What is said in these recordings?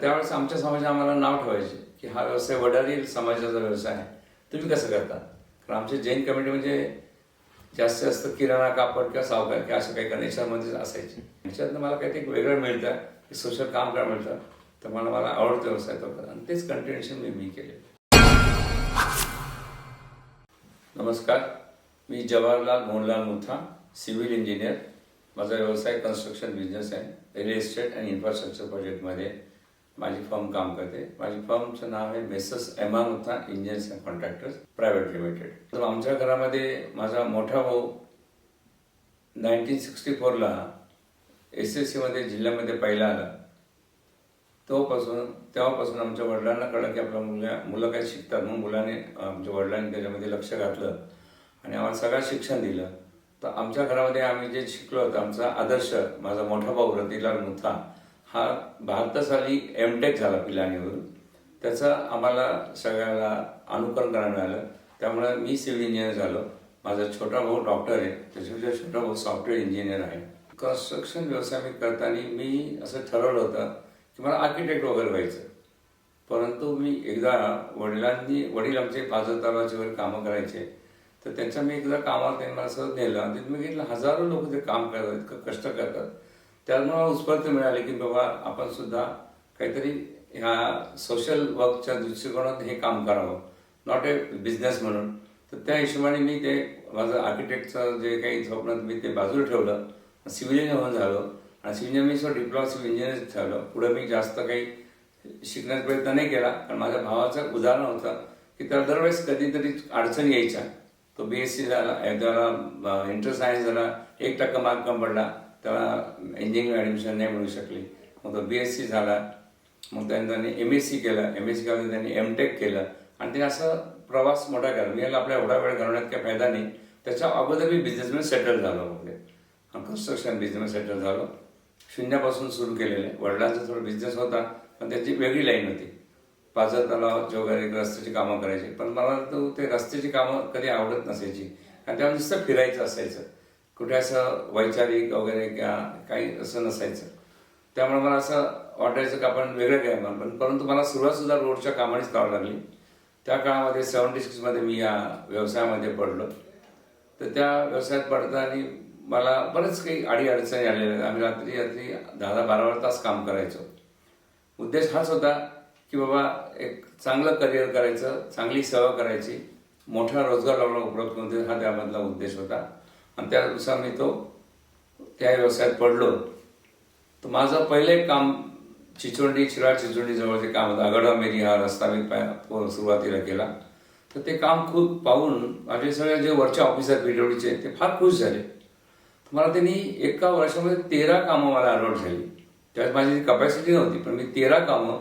त्यावेळेस आमच्या समाजात आम्हाला नाव ठेवायचे की हा व्यवसाय वडारी समाजाचा व्यवसाय आहे. तुम्ही कसं करता? कारण आमचे जैन कमिटी म्हणजे जास्तीत जास्त किराणा कापड किंवा सावकार किंवा असं काही याच्यामध्येच असायचे. याच्यातनं मला काहीतरी एक वेगळं मिळतं की सोशल काम करायला मिळतं. तर मला मला आवडतं व्यवसाय तो करा आणि तेच कंटिन्युएशन मी मी केले. नमस्कार. मी जवाहरलाल मोहनलाल मुथा सिव्हिल इंजिनियर माझा व्यवसाय कन्स्ट्रक्शन बिझनेस आहे. रिअल इस्टेट आणि इन्फ्रास्ट्रक्चर प्रोजेक्टमध्ये माझी फर्म काम करते. माझी फर्मचं नाव आहे मेसस एमा होता engineers and contractors private limited तर आमच्या घरामध्ये माझा मोठा भाऊ नाईन्टीन सिक्स्टी फोरला एस एस सीमध्ये जिल्ह्यामध्ये पहिला आला. तोपासून तेव्हापासून आमच्या वडिलांना कळलं की आपल्या मुलं मुलं काय शिकतात म्हणून मुलाने आमच्या वडिलांनी त्याच्यामध्ये लक्ष घातलं आणि आम्हाला सगळं शिक्षण दिलं. तर आमच्या घरामध्ये आम्ही जे शिकलो होतो आमचा आदर्श माझा मोठा भाऊ रतिलाल मुथा हा भारतासाली एमटेक झाला पिलानीवरून. त्याचं आम्हाला सगळ्याला अनुकरण करायला मिळालं. त्यामुळे मी सिव्हिल इंजिनियर झालो. माझा छोटा भाऊ डॉक्टर आहे. त्याच्यापेक्षा छोटा भाऊ सॉफ्टवेअर इंजिनियर आहे. कन्स्ट्रक्शन व्यवसाय मी करताना मी असं ठरवलं होतं की मला आर्किटेक्ट वगैरे व्हायचं. परंतु मी एकदा वडिलांनी वडील आमचे पाजर तलावाचे वगैरे कामं करायचे. तर त्यांच्या मी एकदा कामावर त्यांना असं नेलं आणि मी घेतलं. हजारो लोक ते काम करतात इतकं कष्ट करतात. त्यामुळे मला उत्स्फूर्त मिळाली की बाबा आपण सुद्धा काहीतरी ह्या सोशल वर्कच्या दृष्टिकोनात हे काम करावं. नॉट ए बिझनेस म्हणून. तर त्या हिशोबाने मी ते माझं आर्किटेक्टचं जे काही स्वप्न मी ते बाजूला ठेवलं. सिव्हिल इंजिनियर झालो. आणि सिव्हिल इंजिनियर मी स्वतः डिप्लोमा सिव्हिल इंजिनियर ठेवलं. पुढे मी जास्त काही शिकण्याचा प्रयत्न नाही केला. कारण माझ्या भावाचं उदाहरण होतं की त्याला दरवेळेस कधीतरी अडचण यायच्या. तो बी एस सी झाला त्याला इंटर सायन्स झाला एक टक्का मार्क कम पडला. त्याला इंजिनिअरिंग ॲडमिशन नाही मिळू शकली. मग तो बी एस सी झाला. मग त्याने त्यांनी एम एस सी केलं. एम एस सी केलं त्यांनी एम टेक केलं. आणि ते असं प्रवास मोठा केला. मी याला आपल्या एवढा वेळ घालवण्यात काही फायदा नाही. त्याच्या अगोदर मी बिझनेसमध्ये सेटल झालो म्हणजे कन्स्ट्रक्शन बिझनेस सेटल झालो. शून्यापासून सुरू केलेलं. आहे वडिलांचा थोडा बिझनेस होता. पण त्याची वेगळी लाईन होती. पाझर तलावाचे वगैरे रस्त्याची कामं करायची. पण मला तो ते रस्त्याची कामं कधी आवडत नसायची. आणि त्यामुळे नुसतं फिरायचं असायचं. कुठे असं वैचारिक वगैरे किंवा काही असं नसायचं. त्यामुळे मला असं वाटायचं की आपण वेगळं काय पण परंतु मला सुरुवातसुद्धा रोडच्या कामानेच करावं लागली. त्या काळामध्ये सेवन्टी सिक्समध्ये मी या व्यवसायामध्ये पडलो. तर त्या व्यवसायात पडताना मला बरंच काही आडी अडचणी आलेल्या आहेत. आम्ही रात्री रात्री दहा दहा बारा तास काम करायचो. उद्देश हाच होता की बाबा एक चांगलं करिअर करायचं चांगली सेवा करायची. मोठा रोजगार लावणं उपलब्ध करून हा त्यामधला उद्देश होता. आणि त्या दिवसा मी तो त्या व्यवसायात पडलो. तर माझं पहिलं एक काम चिचोंडी चिरा चिचोंडी जवळचे काम होतं. आगडा मेरी हा रस्ता मी पाय- सुरुवातीला केला. तर ते काम खूप पाहून माझे सगळे जे वरच्या ऑफिसर बीडब्ल्यूचे ते फार खुश झाले. मला त्यांनी एका वर्षामध्ये तेरा कामं मला अलॉट झाली. त्यावेळेस माझी कपॅसिटी नव्हती पण मी तेरा कामं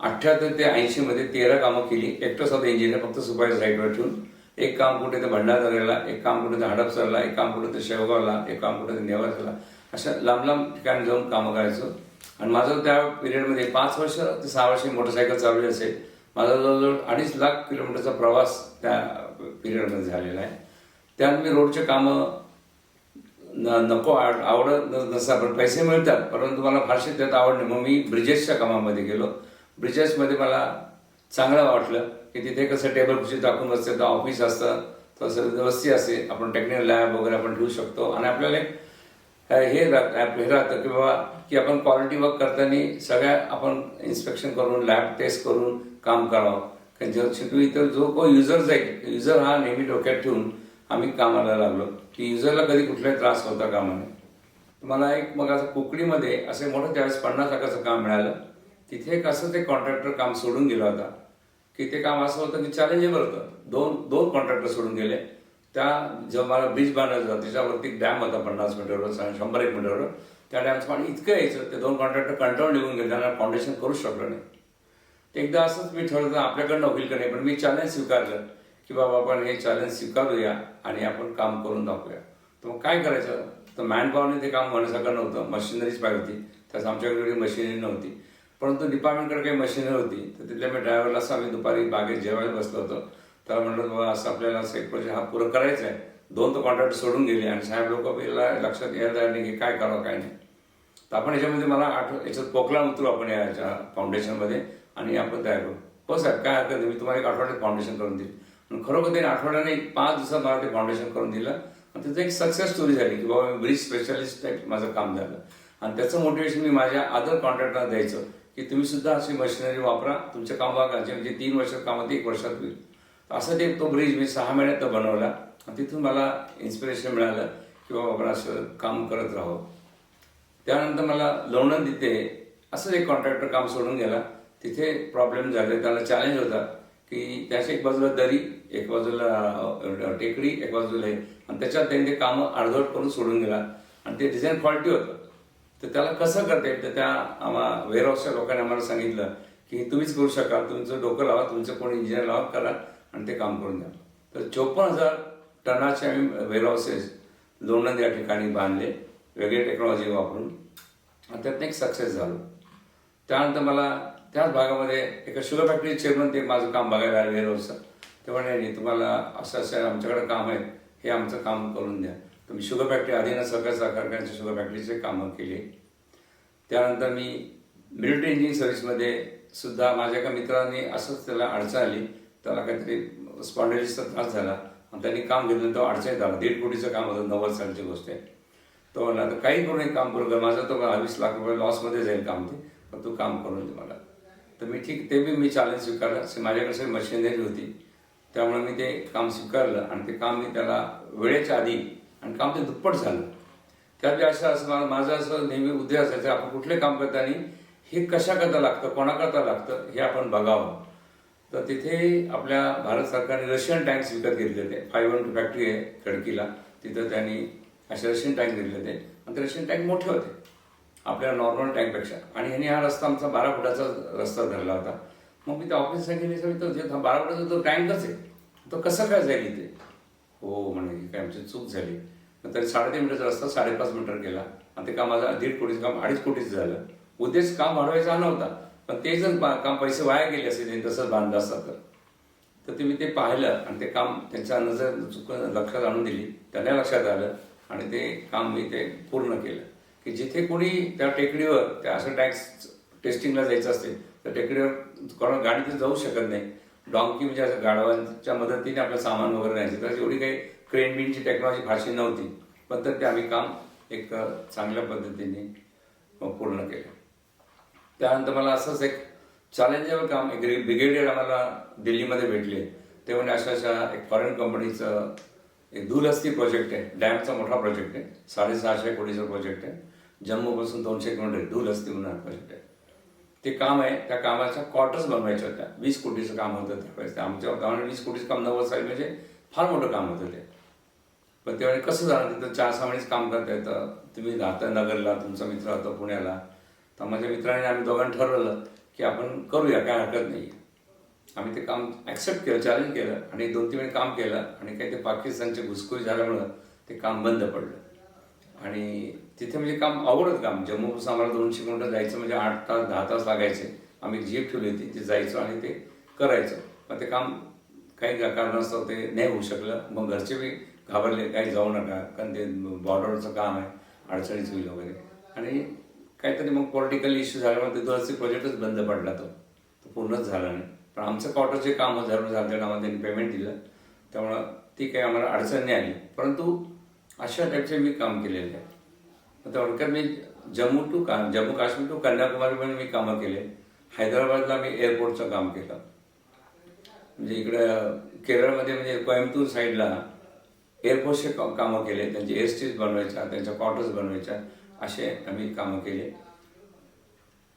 अठ्ठ्याहत्तर ते ऐंशीमध्ये तेरा कामं केली. एकटं स्वतः इंजिनियर फक्त सुपारी साईडवर ठेवून. एक काम कुठे तर भंडारदऱ्याला एक काम कुठे तर हडपसरला एक काम कुठे तर शेवगावला एक काम कुठे तर नेवासला अशा लांब लांब ठिकाणी जाऊन कामं करायचो. आणि माझं त्या पिरियडमध्ये पाच वर्ष ते सहा वर्ष मोटरसायकल चालवली असेल. माझा जवळजवळ अडीच लाख किलोमीटरचा प्रवास त्या पिरियडमध्ये झालेला आहे. त्यात मी रोडचे कामं न नको आव- आवडत नसा पण पैसे मिळतात परंतु मला फारसे त्यात आवड नाही. मग मी ब्रिजेसच्या कामामध्ये गेलो. ब्रिजेसमध्ये मला चांगलं वाटलं की तिथे कसं टेबल खुशी टाकून असते तर ऑफिस असतं तसं व्यवस्थित असते. आपण टेक्निकल लॅब वगैरे आपण ठेवू शकतो. आणि आपल्याला एक हे राहत- हे राहतं की बाबा की आपण क्वालिटी वर्क करताना सगळ्या आपण इन्स्पेक्शन करून लॅब टेस्ट करून काम करावं. कारण जर शिकू इतर जो को युजर जाईल युजर हा नेहमी डोक्यात ठेवून आम्ही कामाला लागलो. की युजरला कधी कुठलाही त्रास होता कामाने मला एक मग असं कोकणीमध्ये असे मोठं त्यावेळेस पन्नास लाखाचं काम मिळालं. तिथे एक असं ते कॉन्ट्रॅक्टर काम सोडून गेला होता. की ते काम असं होतं की चॅलेंजेबल होतं. दोन दोन कॉन्ट्रॅक्टर सोडून गेले. त्या जेव्हा मला ब्रिज बांधायचं होतं त्याच्यावरती डॅम होता पन्नास मीटरवर शंभर एक मीटरवर त्या डॅमचं पाणी इतकं यायचं ते दोन कॉन्ट्रॅक्टर कंट्रोल निघून गेले. त्यांना फाउंडेशन करूच शकलं नाही. ते एकदा असंच मी ठरवलं आपल्याकडनं होईल का नाही पण मी चॅलेंज स्वीकारलं की बाबा आपण हे चॅलेंज स्वीकारूया आणि आपण काम करून दाखवूया. तर मग काय करायचं? तर मॅनपॉवरने ते काम होण्यासारखं नव्हतं. मशिनरीच पाहिजे होती. त्याचं आमच्याकडे मशिनरी नव्हती. परंतु डिपार्टमेंटकडे काही मशीनरी होती तर तिथल्या मी ड्रायव्हरला असं आम्ही दुपारी बागेत जेवायला बसलो होतो. त्याला म्हणलं बाबा असं आपल्याला असं एक प्रोजेक्ट हा पुरं करायचा आहे दोन तर कॉन्ट्रॅक्ट सोडून गेले आणि साहेब लोक लक्षात यायला तयार नाही की काय करावं काय नाही. तर आपण याच्यामध्ये मला आठ याच्यात पोकला उतरू आपण याच्या फाउंडेशनमध्ये आणि आपण तयार करू. हो साहेब काय हरकत नाही. मी तुम्हाला एक आठवड्यात फाउंडेशन करून देईल. आणि खरोखर त्याने आठवड्याने एक पाच दिवसात मला ते फाउंडेशन करून दिलं. आणि त्याचं एक सक्सेस स्टोरी झाली की बाबा मी ब्रिज स्पेशालिस्ट टाईप माझं काम झालं. आणि त्याचं मोटिवेशन मी माझ्या अदर कॉन्ट्रॅक्टरला द्यायचं. की तुम्ही सुद्धा अशी मशिनरी वापरा तुमच्या कामाचे म्हणजे तीन वर्षात कामात एक वर्षात होईल. असं ते तो ब्रिज मी सहा महिन्यात तो बनवला. आणि तिथून मला इन्स्पिरेशन मिळालं की बाबा आपण असं काम करत राहावं. त्यानंतर मला लोणंद तिथे असंच एक कॉन्ट्रॅक्टर काम सोडून गेला. तिथे प्रॉब्लेम झाले. त्याला चॅलेंज होता की त्याच्या एक बाजूला दरी एक बाजूला टेकडी एक बाजूला आणि त्याच्यात त्यांनी ते कामं अर्धवट करून सोडून गेला. आणि ते डिझाईन क्वालिटी होतं. तर त्याला कसं करता येईल? तर त्या आम्हा वेअरहाऊसच्या लोकांनी आम्हाला सांगितलं की तुम्हीच करू शकाल तुमचं डोकं लावा तुमचं कोणी इंजिनियर लावा करा आणि ते काम करून द्या. तर चोपन्न हजार टनाचे आम्ही वेअरहाऊसेस लोणंद या ठिकाणी बांधले वेगळी टेक्नॉलॉजी वापरून. आणि त्यातनं एक सक्सेस झालो. त्यानंतर मला त्याच भागामध्ये एका शुगर फॅक्टरी चेअरमन ते माझं काम बघायला आलं वेअरहाऊसचं. ते म्हणे "नाही, तुम्हाला असं असं आमच्याकडे काम आहे हे आमचं काम करून द्या. तर मी शुगर फॅक्टरी आधीनं सहकार कारखान्याच्या शुगर फॅक्टरीचे कामं केले. त्यानंतर मी मिलिटरी इंजिनिअरिंग सर्व्हिसमध्ये सुद्धा माझ्या एका मित्राने असंच त्याला अडचण आली त्याला काहीतरी स्पॉन्डेलिसचा त्रास झाला. आणि त्यांनी काम घेतलं तो अडचणीत आला. दीड कोटीचं काम होतं नव्वद सालची गोष्ट आहे. तो म्हणला तर काही करून एक काम करू. का माझं तो वीस लाख रुपये लॉसमध्ये जाईल काम ते पण तू काम करून दे मला. तर मी ठीक ते बी मी चॅलेंज स्वीकारलं. माझ्याकडे सगळी मशिनरी होती. त्यामुळे मी ते काम स्वीकारलं आणि ते काम मी त्याला वेळेच्या आधी आणि काम ते दुप्पट झालं. त्यात असं असं माझा माझं असं नेहमी उद्या असायचं आपण कुठले काम करताना हे कशाकरता लागतं कोणाकरता लागतं हे आपण बघावं. तर तिथे आपल्या भारत सरकारने रशियन टँक्स विकत घेतले होते. फाईव्ह वन टू फॅक्टरी आहे खडकीला. तिथं त्यांनी असे रशियन टँक घेतले होते. आणि ते रशियन टँक मोठे होते आपल्या नॉर्मल टँकपेक्षा. आणि ह्याने हा रस्ता आमचा बारा फुटाचा रस्ता धरला होता. मग मी त्या ऑफिसला गेले सर बारा फुटाचा तो टँकच आहे. तो कसं काय जाईल इथे? हो म्हणे काय आमची चूक झाली. तरी साडेतीन मिनिटाचा रस्ता साडेपाच मिनिटावर गेला. आणि ते काम माझं दीड कोटीचं काम अडीच कोटीचं झालं. उद्देश काम वाढवायचा हा नव्हता. पण ते जर काम पैसे वाया गेले असेल तसंच बांधलं असतात तर. तर ते मी ते पाहिलं आणि ते काम त्यांच्या नजर चुक लक्षात आणून दिली. त्यांना लक्षात आलं आणि ते काम मी ते पूर्ण केलं. की जिथे कोणी त्या टेकडीवर त्या असं टॅक्स टेस्टिंगला जायचं असते तर टेकडीवर कोणा गाडी तर जाऊ शकत नाही. डॉंकी म्हणजे असं गाडवांच्या मदतीने आपलं सामान वगैरे न्यायचं. तर एवढी काही क्रेन बिनची टेक्नॉलॉजी फारशी नव्हती पण तर ते आम्ही काम एक चांगल्या पद्धतीने पूर्ण केलं. त्यानंतर मला असंच एक चॅलेंजेबल काम एक ब्रिगेडियर आम्हाला दिल्लीमध्ये भेटले. ते म्हणजे अशा अशा एक फॉरेन कंपनीचं एक दुलस्ती प्रोजेक्ट आहे. डॅमचा मोठा प्रोजेक्ट आहे. साडेसहाशे कोटीचा प्रोजेक्ट आहे. जम्मूपासून दोनशे किलोमीटर दुलस्ती म्हणून हा प्रोजेक्ट आहे. ते काम आहे त्या कामाच्या क्वार्टर्स बनवायच्या होत्या. वीस कोटीचं काम होतं त्यावेळेस आमच्या गावाने वीस कोटीचं काम नव्वद साली म्हणजे फार मोठं काम होतं ते. पण त्यावेळी कसं झालं तिथं चार सहा महिनेच काम करता येतं. तुम्ही राहता नगरला तुमचा मित्र राहतो पुण्याला. तर माझ्या मित्राने आम्ही दोघांनी ठरवलं की आपण करूया काय हरकत नाही आम्ही ते काम ॲक्सेप्ट केलं चॅलेंज केलं आणि दोन तीन वेळ काम केलं आणि काही ते पाकिस्तानचे घुसखोरी झाल्यामुळं ते काम बंद पडलं. आणि तिथे म्हणजे काम आवडत काम. जम्मूपासून आम्हाला दोनशे किलोमीटर जायचं म्हणजे आठ तास दहा तास लागायचे. आम्ही जीप ठेवली होती ते जायचो आणि ते करायचं. मग ते काम काही कारणास्तव ते नाही होऊ शकलं. मग घरचे बी घाबरले काही जाऊ नका कारण ते बॉर्डरचं काम आहे अडचणीच होईल वगैरे. आणि काहीतरी मग पॉलिटिकल इश्यू झाल्यामुळे ते दोनचे प्रोजेक्टच बंद पडला तो. तो पूर्णच झाला नाही. पण आमचं क्वार्टरचे काम झालं झालं त्या त्यांनी पेमेंट दिलं. त्यामुळं ती काही आम्हाला अडचण नाही आली. परंतु अशा टाईपचे मी काम केलेले आहे थोडक्यात मी जम्मू टू का जम्मू काश्मीर टू कन्याकुमारी पण मी कामं केले. हैदराबादला मी एअरपोर्टचं काम केलं. म्हणजे इकडं केरळमध्ये म्हणजे कोयंबतूर साईडला एअरपोर्टचे कामं केले. त्यांचे एसटीज बनवायच्या त्यांच्या क्वार्टर्स बनवायच्या असे आम्ही कामं केले.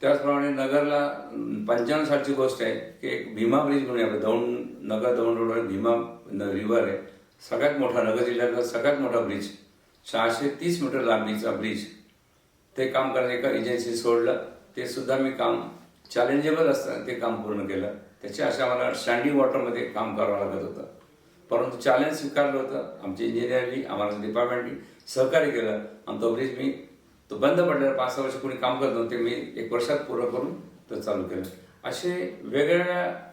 त्याचप्रमाणे नगरला पंचावन्न गोष्ट आहे की एक भीमा ब्रिज म्हणून आपलं दौंड नगर दौंड रोडवर भीमा रिव्हर आहे. सगळ्यात मोठा नगर जिल्ह्यातला सगळ्यात मोठा ब्रिज. सहाशे तीस मीटर लांबीचा ब्रिज. ते काम करणे एका एजन्सी सोडलं. ते सुद्धा मी काम चॅलेंजेबल असतं. ते काम पूर्ण केलं. त्याच्या अशा मला सँडी वॉटरमध्ये काम करावं लागत होतं. परंतु चॅलेंज स्वीकारलं होतं. आमची इंजिनिअरनी आम्हाला डिपार्टमेंटनी सहकार्य केलं. आणि तो ब्रिज मी तो बंद पडल्यावर पाच सहा वर्ष कोणी काम करत नव्हते. मी एक वर्षात पूर्ण करून तो चालू केलं. असे वेगवेगळ्या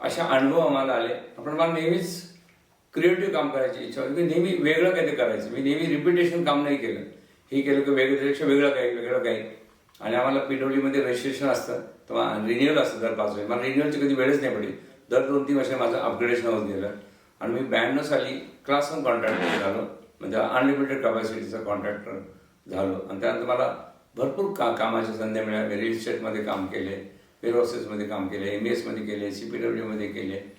अशा अनुभव आम्हाला आले. आपण मला नेहमीच क्रिएटिव्ह काम करायची इच्छा होती. मी नेहमी वेगळं काहीतरी करायचं. मी नेहमी रिपिटेशन काम नाही केलं. हे केलं की वेगळं त्यापेक्षा वेगळं काही वेगळं काही. आणि आम्हाला पीडब्ल्यूमध्ये रजिस्ट्रेशन असतं. तेव्हा रिन्युअल असतं दर पाच वर्ष मला रिन्युअलची कधी वेळच नाही पडली. दर दोन तीन वर्ष माझं अपग्रेडेशन होत गेलं. आणि मी ब्याण्णव साली क्लास कॉन्ट्रॅक्टर झालो. म्हणजे अनलिमिटेड कपॅसिटीचा कॉन्ट्रॅक्टर झालो. आणि त्यानंतर मला भरपूर का कामाच्या संधी मिळाल्या रिअल इस्टेटमध्ये काम केले. वेअरहाऊसेसमध्ये काम केले. एम एसमध्ये केले. सी पी डब्ल्यूमध्ये केले.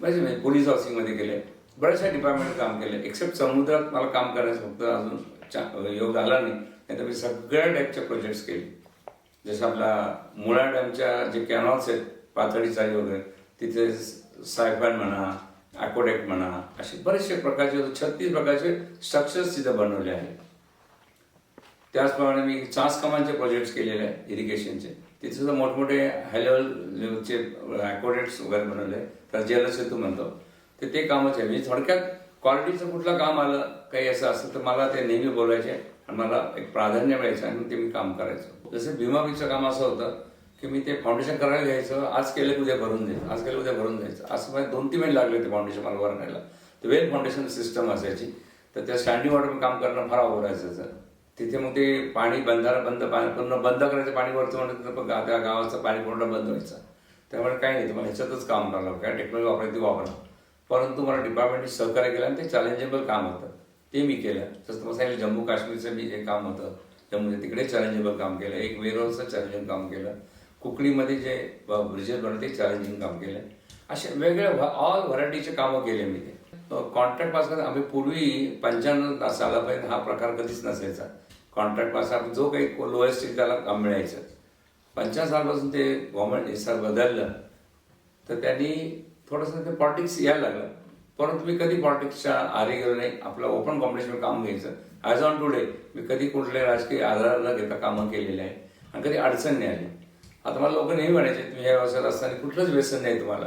म्हणजे पोलीस हाऊसिंगमध्ये केले. बऱ्याचशा डिपार्टमेंट काम केले एक्सेप्ट समुद्रात मला काम करायचं फक्त अजून योग आला नाही. नाहीतर मी सगळ्या टाईपचे प्रोजेक्ट्स केले. जसं आपला मुळा डॅमच्या जे कॅनॉल्स आहेत पातळी चाळी वगैरे तिथे सायफान म्हणा ॲकोडेक्ट म्हणा असे बरेचसे प्रकारचे छत्तीस प्रकारचे स्ट्रक्चर्स तिथे बनवले आहेत. त्याचप्रमाणे मी चास कमांचे प्रोजेक्ट्स केलेले आहेत इरिगेशनचे तिथे सुद्धा मोठमोठे हाय लेवलचे ॲकोडेट्स वगैरे बनवले तर जलसेतू म्हणतो. तर ते कामच आहे. म्हणजे थोडक्यात क्वालिटीचं कुठलं काम आलं काही असं असेल तर मला ते नेहमी बोलायचे आणि मला एक प्राधान्य मिळायचं आणि ते मी काम करायचो. जसं भीमाबीचं काम असं होतं की मी ते फाउंडेशन करायला घ्यायचं आज केलं की उद्या भरून द्यायचं आज केलं उद्या भरून द्यायचं. असं माझे दोन तीन महिने लागले ते फाउंडेशन मला भरण्याला ते वेल फाउंडेशन सिस्टम असायची. तर त्या स्टँडिंग वॉटर काम करणं फार अवघड असायचं. तिथे मग ते पाणी बंधारा बंद पाणी पूर्ण बंद करायचं पाणी वरचं म्हणत तर त्या गावाचं पाणी पूर्ण बंद व्हायचं. त्यामुळे काही नाही तुम्हाला ह्याच्यातच काम करावं काय टेक्नॉलॉजी वापरायची ती वापरा. परंतु मला डिपार्टमेंटने सहकार्य केलं आणि ते चॅलेंजेबल काम होतं. ते मी केलं. जसं तुम्हाला सांगितलं जम्मू काश्मीरचं मी जे काम होतं. जम्मूचे तिकडे चॅलेंजेबल काम केलं. एक वेरोचं चॅलेंजिंग काम केलं. कुकणीमध्ये जे ब्रिजेस बनवते ते चॅलेंजिंग काम केलं. असे वेगवेगळ्या ऑल व्हरायटीचे कामं केले मी ते. कॉन्ट्रॅक्ट पास करत आम्ही पूर्वी पंच्याण्णव सालापर्यंत हा प्रकार कधीच नसायचा. कॉन्ट्रॅक्ट पास जो काही लोएस्ट त्याला काम मिळायचं. पंच्याण्णव सालपासून ते गव्हर्नमेंट हे बदललं. तर त्यांनी थोडंसं ते पॉलिटिक्स यायला लागलं. परंतु मी कधी पॉलिटिक्सच्या आरे गेलो नाही. आपलं ओपन कॉम्पिटिशन काम घ्यायचं. ॲज ऑन टुडे मी कधी कुठल्या राजकीय आधाराला घेता कामं केलेली आहे. आणि कधी अडचण नाही आली. आता मला लोक नेहमी म्हणायचे तुम्ही या व्यवसायात असताना कुठलंच व्यसन नाही तुम्हाला.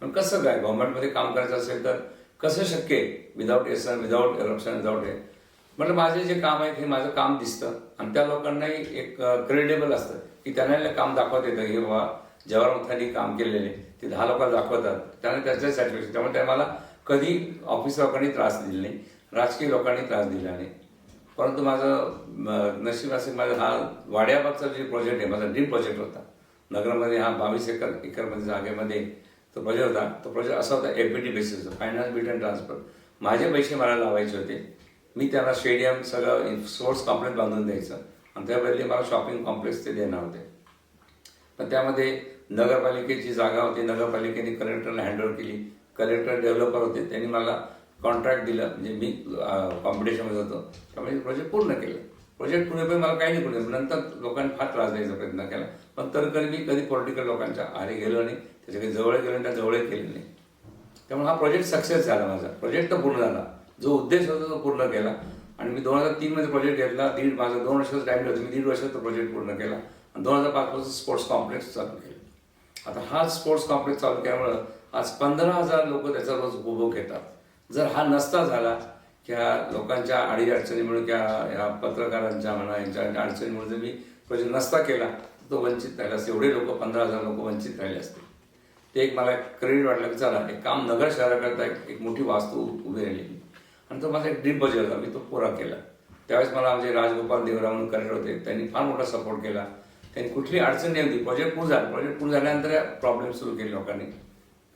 पण कसं काय? गव्हर्नमेंटमध्ये काम करायचं असेल तर कसं शक्य आहे? विदाऊट एसन विदाऊट करप्शन विदाऊट हे. म्हटलं माझे जे काम आहे हे माझं काम दिसतं. आणि त्या लोकांनाही एक क्रेडिबल असतं. की त्यांना काम दाखवत येतं. की बाबा जवाहरमुखांनी काम केलेले. ते दहा लोकांना दाखवतात. त्यांना त्याचं सॅटिस्फॅक्शन त्यामुळे त्या मला कधी ऑफिस लोकांनी त्रास दिला नाही. राजकीय लोकांनी त्रास दिला नाही. परंतु माझं नशीब असे माझा हा वाड्याबागचा जे प्रोजेक्ट आहे माझा ड्रीम प्रोजेक्ट होता. नगरमध्ये हा बावीस एकर एकरमध्ये जागेमध्ये तो प्रोजेक्ट होता. तो प्रोजेक्ट असा होता F B T basis finance bit and transfer माझे पैसे मला लावायचे होते. मी त्यांना स्टेडियम सगळं स्पोर्ट्स कॉम्प्लेक्स बांधून द्यायचं. आणि त्या बदली मला शॉपिंग कॉम्प्लेक्स ते देणार होते. पण त्यामध्ये नगरपालिकेची जागा होती. नगरपालिकेने कलेक्टरला हँडओव्हर केली. कलेक्टर डेव्हलपर होते. त्यांनी मला कॉन्ट्रॅक्ट दिलं. म्हणजे मी कॉम्पिटिशनमध्ये होतो. त्यामुळे प्रोजेक्ट पूर्ण केलं. प्रोजेक्ट पुढे पण मला काही नाही पुढे नंतर लोकांनी फार त्रास द्यायचा प्रयत्न केला. पण तर कधी मी कधी पॉलिटिकल लोकांच्या आरे गेलो नाही. त्याच्याजवळ गेलो त्या जवळ केले नाही. त्यामुळे हा प्रोजेक्ट सक्सेस झाला माझा. प्रोजेक्ट तर पूर्ण झाला. जो उद्देश होता तो पूर्ण केला. आणि मी दोन हजार तीनमध्ये प्रोजेक्ट घेतला. दीड माझा दोन वर्षाचा टाईम होतं मी दीड वर्षात तो प्रोजेक्ट पूर्ण केला. आणि दोन हजार पाचपासून स्पोर्ट्स कॉम्प्लेक्स चालू केलं. आता हा स्पोर्ट्स कॉम्प्लेक्स चालू केल्यामुळं आज पंधरा हजार लोक त्याचा रोज उपभोग घेतात. जर हा नसता झाला किंवा लोकांच्या अडी अडचणीमुळे किंवा या पत्रकारांच्या म्हणा यांच्या अडचणीमुळे जर मी प्रोजेक्ट नसता केला तो वंचित राहिला असते. एवढे लोक पंधरा हजार लोक वंचित राहिले असते. ते एक मला क्रेडिट वाटलं की चला एक काम नगर शहराकरता एक एक मोठी वास्तू उभी राहिली. आणि तो माझा एक ड्रीम बजेट होता. मी तो पुरा केला. त्यावेळेस मला म्हणजे राजगोपाल देवराव म्हणून करेक्ट होते. त्यांनी फार मोठा सपोर्ट केला. त्यांनी कुठली अडचण नाही होती. प्रोजेक्ट पूर्ण झाला. प्रोजेक्ट पूर्ण झाल्यानंतर प्रॉब्लेम सुरू केले लोकांनी.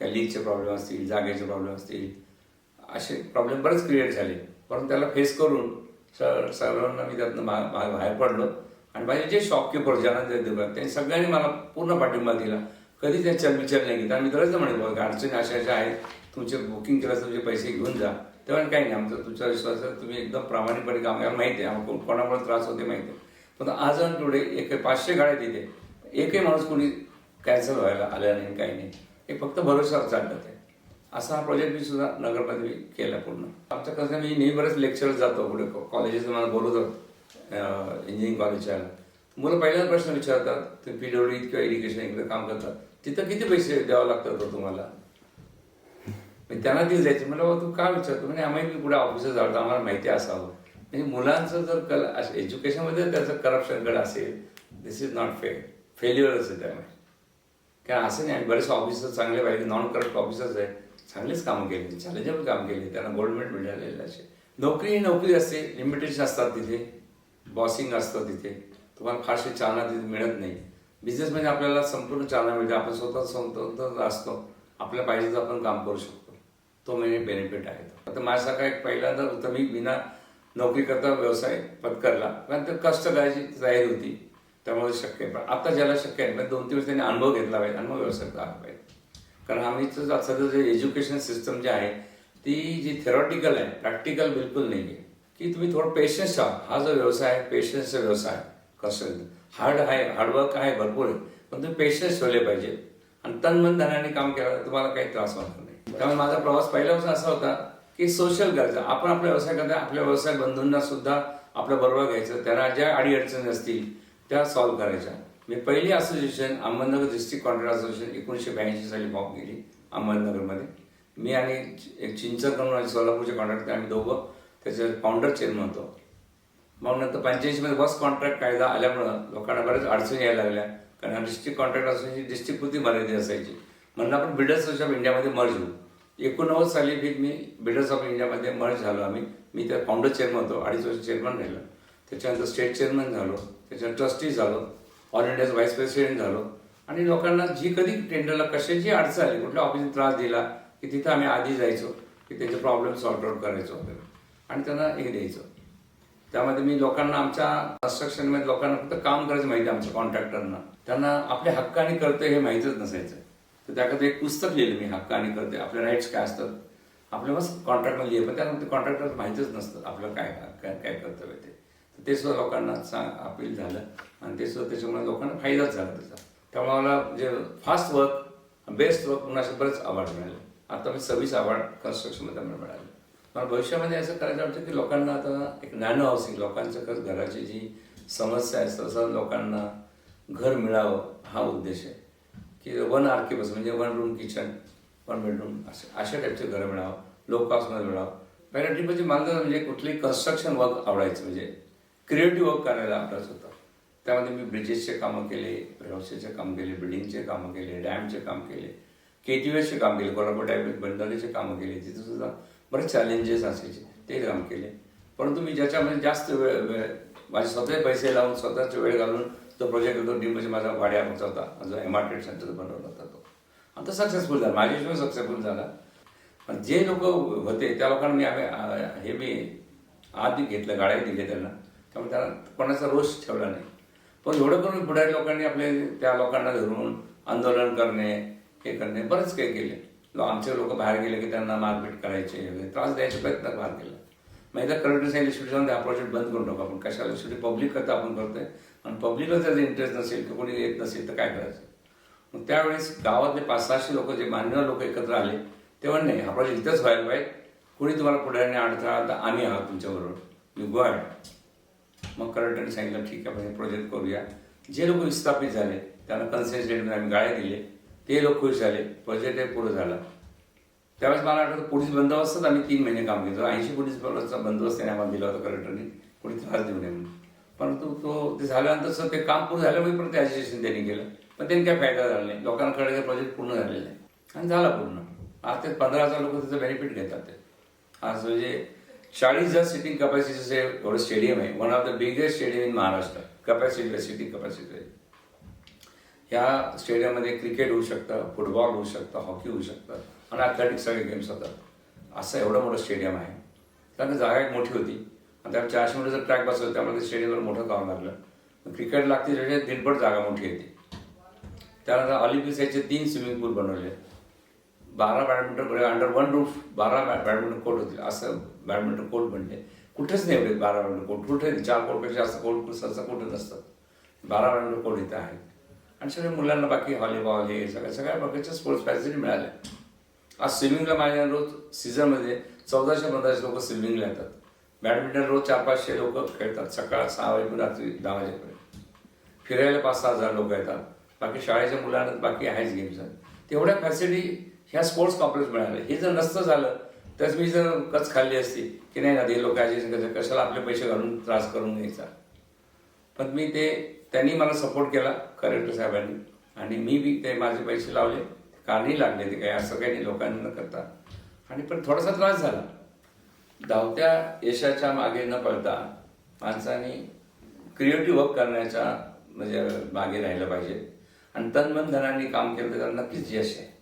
काही लीकचे प्रॉब्लेम असतील जागेचे प्रॉब्लेम असतील. असे प्रॉब्लेम बरेच क्रिएट झाले. परंतु त्याला फेस करून सर सर्वांना मी त्यातनं मा बाहेर पडलो. आणि माझे जे शॉपकीपर ज्यांना जे दुकान त्यांनी सगळ्यांनी मला पूर्ण पाठिंबा दिला. कधी त्या चलबिचल नाही घेत मी तरच म्हणे बघा अडचणी अशा अशा आहेत. तुमचे बुकिंग केलं तुमचे पैसे घेऊन जा. तेव्हा काही नाही. आमचं तुमचा विश्वास तुम्ही एकदम प्रामाणिकपणे काम करा. माहिती आहे. कोणामुळे त्रास होते माहिती आहे. पण आज आणि टुडे एक पाचशे गाड्या तिथे. एकही माणूस कोणी कॅन्सल व्हायला आल्या नाही काही नाही. हे फक्त भरोशावर चाललं ते. असा हा प्रोजेक्ट मी सुद्धा नगरमध्ये केला पूर्ण. आमच्या कसं मी नेहमी बरेच लेक्चर जातो पुढे. कॉलेजेस मला बोलवतात इंजिनिअरिंग कॉलेजच्या मुलं पहिल्याच प्रश्न विचारतात तुम्ही पी डब्ल्यू किंवा एज्युकेशन इकडे काम करतात. तिथं किती पैसे द्यावं लागतात तुम्हाला? मी त्यांना दिले जायचे. म्हटलं तू का विचारतो? म्हणजे आम्ही मी पुढे ऑफिसर जातो आम्हाला माहिती असावं. म्हणजे मुलांचं जर कला एज्युकेशनमध्ये त्याचं करप्शनकडे असेल दिस इज नॉट फेअर फेल्युअरच आहे त्यामुळे काय असं नाही आणि बरेच ऑफिसर चांगले पाहिजे नॉन करप्ट ऑफिसर्स आहे चांगलेच कामं केले चॅलेंजेबल काम केले त्यांना गोल्ड मेडल मिळालेलं असे नोकरी ही नोकरी असते लिमिटेशन असतात तिथे बॉसिंग असतं तिथे. तुम्हाला फारशी चालना तिथे मिळत नाही. बिझनेसमध्ये आपल्याला संपूर्ण चालना मिळते. आपण स्वतः स्वतंत्र असतो. आपल्या पाहिजे तर आपण काम करू शकतो. तो म्हणजे बेनिफिट आहे आता माझ्यासारखा एक पहिल्यांदा होतं मी बिना नोकरी करता व्यवसाय पत्करला कारण ते कष्ट करायची जाहीर होती. त्यामुळे शक्य आहे. पण आता ज्याला शक्य आहे म्हणजे दोन तीन वर्ष त्यांनी अनुभव घेतला पाहिजे अनुभव व्यवसाय करायला पाहिजे. कारण आम्ही सध्या जे एज्युकेशन सिस्टम जे आहे ती जी थेरॉटिकल आहे प्रॅक्टिकल बिलकुल नाही आहे की तुम्ही थोडं पेशन्स आहात हा जो व्यवसाय आहे पेशन्सचा व्यवसाय कसं हार्ड आहे हार्डवर्क आहे भरपूर आहे. पण तुम्ही पेशन्स ठेवले पाहिजे. आणि तन मन धनाने काम केलं तर तुम्हाला काही त्रास होणार नाही. त्यामुळे माझा प्रवास पहिल्यापासून असा होता की सोशल गरजा. आपण आपल्या व्यवसाय करता आपल्या व्यवसाय बंधूंना सुद्धा आपल्या बरोबर घ्यायचं. त्यांना ज्या अडीअडचणी असतील त्या सॉल्व्ह करायच्या. मी पहिली association Ahmednagar district contract association एकोणीसशे ब्याऐंशी साली फॉर्म केली अहमदनगरमध्ये. मी आणि एक चिंचरकडून आणि सोलापूरचे कॉन्ट्रॅक्ट आम्ही दोघं त्याचे फाउंडर चेअरमन होतो. मग नंतर पंच्याऐंशीमध्ये बस कॉन्ट्रॅक्ट कायदा आल्यामुळं लोकांना बऱ्याच अडचणी यायला लागल्या. कारण डिस्ट्रिक्ट कॉन्ट्रॅक्ट असोसिएशन डिस्ट्रिक्ट पुरती मर्यादित असायची. म्हणून आपण बिल्डर्स ऑफ इंडियामध्ये मर्ज होऊ. एकोणनव्वद साली बी मी बिल्डर्स ऑफ इंडियामध्ये मर्ज झालो आम्ही. मी त्या फाउंडर चेअरमन होतो अडीच वर्ष चेअरमन राहिलो. त्याच्यानंतर स्टेट चेअरमन झालो त्याच्यानंतर ट्रस्टी झालो ऑल इंडियाज व्हाईस प्रेसिडेंट झालो. आणि लोकांना जी कधी टेंडरला कशाची अडचण आली कुठल्या ऑफिसने त्रास दिला की तिथं आम्ही आधी जायचो की त्यांचे प्रॉब्लेम सॉर्ट आउट करायचो वगैरे. आणि त्यांना हे द्यायचो. त्यामध्ये मी लोकांना आमच्या कन्स्ट्रक्शनमध्ये लोकांना फक्त काम करायचं माहिती आहे आमच्या कॉन्ट्रॅक्टरना त्यांना आपले हक्क आणि कर्तव्य हे माहीतच नसायचं. तर त्याकडे एक पुस्तक लिहिलं मी हक्क आणि करते. आपले राईट्स काय असतात? आपल्या मस्त कॉन्ट्रॅक्टमध्ये लिहिले पण त्यानंतर कॉन्ट्रॅक्टर माहीतच नसतं आपलं काय काय काय कर्तव्य ते. तर ते सुद्धा लोकांना सांग अपील झालं आणि ते सुद्धा त्याच्यामुळे लोकांना फायदाच झाला त्याचा. त्यामुळे मला जे फास्ट वर्क बेस्ट वर्क म्हणून असे बरेच अवॉर्ड मिळाले. आता मी सव्वीस अवॉर्ड कन्स्ट्रक्शनमध्ये मला मिळाले. मला भविष्यामध्ये असं करायचं वाटतं की लोकांना आता एक नॅनो हाऊसिंग लोकांचं कसं घराची जी समस्या आहे तसं लोकांना घर मिळावं हा उद्देश आहे. की वन आर के बस म्हणजे one room kitchen one bedroom असे अशा टाईपचे घरं मिळावं लो कॉस्टमध्ये मिळावं. पहिल्या ट्रिप म्हणजे मला म्हणजे कुठलीही कन्स्ट्रक्शन वर्क आवडायचं म्हणजे क्रिएटिव्ह वर्क करायला आवडायचं होतं. त्यामध्ये मी ब्रिजेसचे कामं केले व्यवसायाचे काम केले बिल्डिंगचे कामं केले डॅमचे काम केले के टी चे काम केले कोल्हापूर टाईप बंधारेचे कामं केले तिथं सुद्धा बरेच चॅलेंजेस असायचे ते काम केले. परंतु मी ज्याच्यामध्ये जास्त वेळ वेळ माझे स्वतः पैसे लावून स्वतःचा वेळ घालून तो प्रोजेक्ट होतो तीन म्हणजे माझा वाड्याचा होता माझा एम आर ट्रेड सेंटर बनवला होता तो आता सक्सेसफुल झाला माझ्याशिवाय सक्सेसफुल झाला. पण जे लोक होते त्या लोकांना मी आम्ही हे मी आधी घेतलं गाड्या दिले त्यांना. त्यामुळे त्यांना कोणाचा रोष ठेवला नाही. पण एवढं करून पुढारी लोकांनी आपले त्या लोकांना धरून आंदोलन करणे हे करणे बरंच काही केले. आमचे लोक बाहेर गेले की त्यांना मारपीट करायचे वगैरे त्रास द्यायचे प्रयत्न बाहेर केला. मग एकदा करंट सांगितलं शेवटी हा प्रोजेक्ट बंद करून टाकू आपण. कशाला? शेवटी पब्लिक करता आपण करतोय. आणि पब्लिकला त्याचा इंटरेस्ट नसेल किंवा कोणी येत नसेल तर काय करायचं? मग त्यावेळेस गावातले पाच सहाशे लोक जे मान्यवर लोक एकत्र आले तेव्हा नाही हा इथंच व्हायला पाहिजे. कोणी तुम्हाला पुढाऱ्याने अडथळा आला तर आम्ही आहोत तुमच्याबरोबर. यू गो मग करंटने सांगितलं ठीक आहे आपण हे प्रोजेक्ट करूया. जे लोक विस्थापित झाले त्यांना कन्सेस रेटमध्ये आम्ही गाळे दिले. ते लोक खुश झाले प्रोजेक्ट हे पुरं झाला. त्यावेळेस मला आठवतं पोलीस बंदोबस्तच आम्ही तीन महिने काम केलं. ऐंशी पोलीस बंदोबस्त त्याने आम्हाला दिला होता कलेक्टरने कोणी त्रास देऊ नये म्हणून. परंतु तो ते झाल्यानंतर सर ते काम पूर्ण झाल्यामुळे परत ॲजिटेशन त्यांनी केलं. पण त्यांनी काय फायदा झाला नाही. लोकांकडे प्रोजेक्ट पूर्ण झालेला आहे. आणि झाला पूर्ण. आज ते पंधरा हजार लोक त्याचं बेनिफिट घेतात ते. आज म्हणजे चाळीस हजार सिटिंग कॅपॅसिटीचं एवढं स्टेडियम आहे one of the biggest stadium in Maharashtra. Capacity sitting capacity ह्या स्टेडियममध्ये क्रिकेट होऊ शकतं फुटबॉल होऊ शकतं हॉकी होऊ शकतं. आणि ॲथलेटिक्स सगळे गेम्स होतात. असं एवढं मोठं स्टेडियम आहे. कारण जागा एक मोठी होती. आणि चारशे मीटरचं ट्रॅक बसवलं त्यामुळे स्टेडियमवर मोठं काम लागलं. क्रिकेट लागते त्याच्या दिनपट जागा मोठी येते. त्यानंतर ऑलिम्पिक्स याचे तीन स्विमिंग पूल बनवले. बारा बॅडमिंटन अंडर वन रूफ बारा बॅडमिंटन कोर्ट होतील असं बॅडमिंटन कोर्ट बनले. कुठेच नाही एवढे बारा बॅडमिंटन कोर्ट कुठे चार कोर्टपेक्षा जास्त कोर्ट सहसा कुठे नसतात. बारा बॅडमिंटन कोर्ट इथं आहेत. आणि सगळ्या मुलांना बाकी हॉलीबॉल हे सगळ्या सगळ्या प्रकारच्या स्पोर्ट्स फॅसिलिटी मिळाल्या. आज स्विमिंगला माझ्या रोज सीझनमध्ये चौदाशे पंधराशे लोक स्विमिंगला येतात. बॅडमिंटन रोज चार पाचशे लोक खेळतात. सकाळ सहा वाजेपर्यंत रात्री दहा वाजेपर्यंत. फिरायला पाच सहा हजार लोक येतात. बाकी शाळेच्या मुलांना बाकी आहेच गेम्स तेवढ्या फॅसिलिटी ह्या स्पोर्ट्स कॉम्प्लेक्स मिळाल्या. हे जर नसतं झालं तर मी जर कच खाल्ली असती की नाही ना ते लोक कशाला आपले पैसे घालून त्रास करून घ्यायचा? पण मी ते त्यांनी मला सपोर्ट केला कलेक्टर साहेबांनी. आणि मी बी ते माझे पैसे लावले. कारणही लागले ते काही असं काही नाही लोकांना न करता. आणि पण थोडासा त्रास झाला. धावत्या यशाच्या मागे न पळता माणसाने क्रिएटिव्ह वर्क करण्याचा म्हणजे मागे राहिलं पाहिजे. आणि तनमन धनाने काम केलं तर नक्कीच यश आहे.